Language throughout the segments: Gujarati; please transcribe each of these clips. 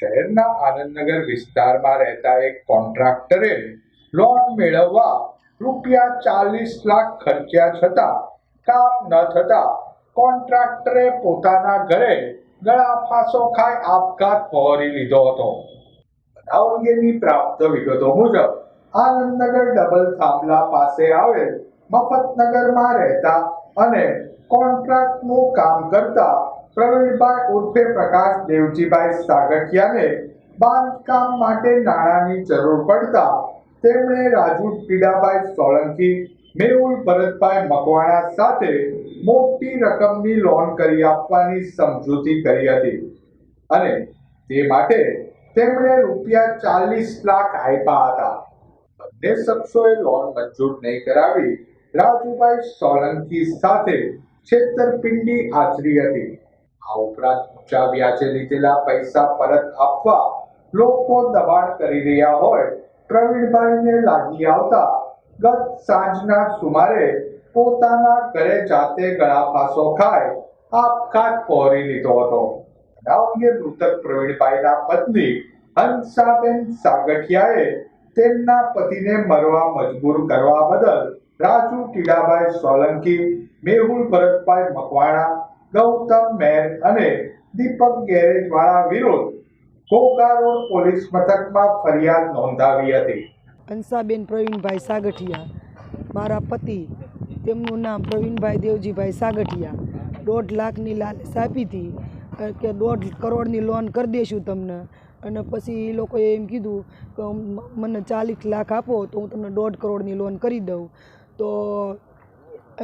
શહેરના આનંદનગર વિસ્તારમાં રહેતા એક કોન્ટ્રાક્ટરે લોન મેળવવા રૂપિયા ચાલીસ લાખ ખર્ચ્યા છતાં કામ ન થતા કોન્ટ્રાક્ટરે પોતાના ઘરે ગળા ફાંસો ખાઈ આપઘાત પહોરી લીધો હતો. બનાવ અંગેની પ્રાપ્ત વિગતો મુજબ, આનંદનગર ડબલ થાંભલા પાસે આવેલ મફતનગરમાં રહેતા અને કોન્ટ્રાક્ટનું કામ કરતા પ્રવીણભાઈ ઉર્ફે પ્રકાશ દેવજીભાઈ સાગઠિયાને બાંધકામ માટે નાણાંની જરૂર પડતા તેમણે રાજુ પીડાભાઈ સોલંકી, મેહુલ ભરતભાઈ મકવાણા સાથે મોટી રકમની લોન કરી આપવાની સમજૂતી કરી હતી. અને તે માટે તેમણે રૂપિયા ચાલીસ લાખ આપ્યા હતા. બંને શખ્સોએ લોન મંજૂર નહીં કરાવી રાજુભાઈ સોલંકી સાથે છેતરપિંડી આચરી હતી. આ ઉપરાંત ઊંચા વ્યાજે લીધેલા પૈસા પરત આપવા લોકો દબાણ કરી રહ્યા હોય, પ્રવીણભાઈને લાગી આવતા ગત સાંજના સુમારે પોતાના ઘરે જાતે ગળા ફાંસો ખાય આપઘાત પહોરી લીધો હતો. બનાવ મૃતક પ્રવીણભાઈના પત્ની હંસાબેન સાગઠિયાએ તેમના પતિને મરવા મજબૂર કરવા બદલ રાજુ ટીડાભાઈ સોલંકી, મેહુલ ભરતભાઈ મકવાણા ગૌતમ મેર અને દીપક ગેરેજવાળા વિરુદ્ધ ઘોઘા રોડ પોલીસ મથકમાં ફરિયાદ નોંધાવી હતી. હંસાબેન પ્રવીણભાઈ સાગઠિયા, મારા પતિ, તેમનું નામ પ્રવીણભાઈ દેવજીભાઈ સાગઠિયા. દોઢ લાખની લાલચ આપી હતી કે દોઢ કરોડની લોન કરી દઈશું તમને. અને પછી એ લોકોએ એમ કીધું કે મને ચાલીસ લાખ આપો તો હું તમને દોઢ કરોડની લોન કરી દઉં. તો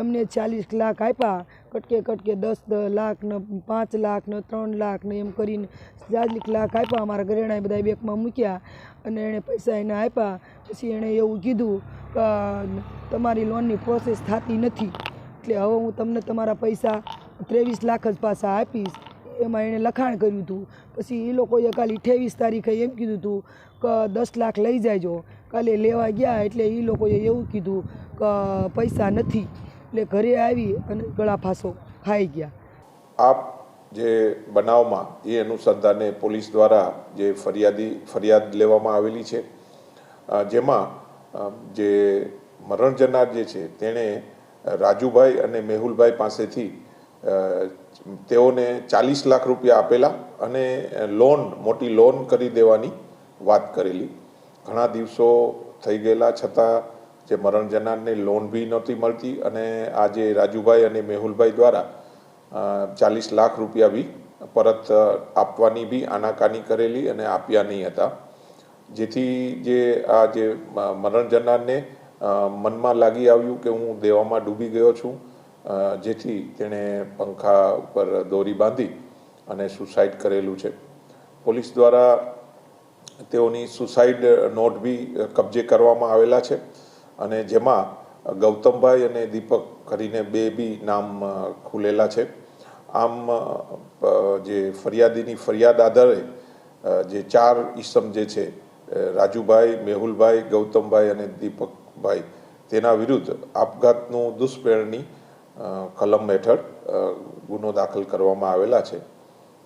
એમને ચાલીસ લાખ આપ્યા. કટકે કટકે દસ લાખ ને પાંચ લાખ ને ત્રણ લાખ ને એમ કરીને ચાલીસ લાખ આપ્યા અમારા ઘરેણાએ બધા બેંકમાં મૂક્યા અને એણે પૈસા એને આપ્યા. પછી એણે એવું કીધું કે, તમારી લોનની પ્રોસેસ થતી નથી. એટલે હવે હું તમને તમારા પૈસા ત્રેવીસ લાખ જ પાછા આપીશ. એમાં એણે લખાણ કર્યું હતું. પછી એ લોકોએ કાલે અઠ્યાવીસ તારીખે એમ કીધું હતું કે, દસ લાખ લઈ જાયજો કાલે લેવા ગયા એટલે એ લોકોએ એવું કીધું કે, પૈસા નથી. એટલે ઘરે આવી અને ગળા ફાંસો ખાઈ ગયા. આપ જે બનાવમાં એ અનુસંધાને પોલીસ દ્વારા જે ફરિયાદી, ફરિયાદ લેવામાં આવેલી છે જેમાં જે મરણ જનાર જે છે, તેણે રાજુભાઈ અને મેહુલભાઈ પાસેથી તેઓને ચાલીસ લાખ રૂપિયા આપેલા અને લોન, મોટી લોન કરી દેવાની વાત કરેલી. ઘણા દિવસો થઈ ગયેલા છતાં જે મરણ જનારને લોન બી નહોતી મળતી અને આજે રાજુભાઈ અને મેહુલભાઈ દ્વારા ચાલીસ લાખ રૂપિયા બી પરત આપવાની બી આનાકાની કરેલી અને આપ્યા નહીં હતા. જેથી જે આ જે મરણ જનારને મનમાં લાગી આવ્યું કે હું દેવામાં ડૂબી ગયો છું જેથી તેણે પંખા ઉપર દોરી બાંધી અને સુસાઇડ કરેલું છે. પોલીસ દ્વારા તેઓની સુસાઇડ નોટ બી કબજે કરવામાં આવેલા છે. અને જેમાં ગૌતમભાઈ અને દીપક કરીને બે બી નામ ખુલેલા છે. આમ જે ફરિયાદીની ફરિયાદ આધારે જે ચાર ઈસમ જે છે રાજુભાઈ, મેહુલભાઈ, ગૌતમભાઈ અને દીપકભાઈ, તેના વિરુદ્ધ આપઘાતનું દુષ્પ્રેરણી કલમ હેઠળ ગુનો દાખલ કરવામાં આવેલા છે.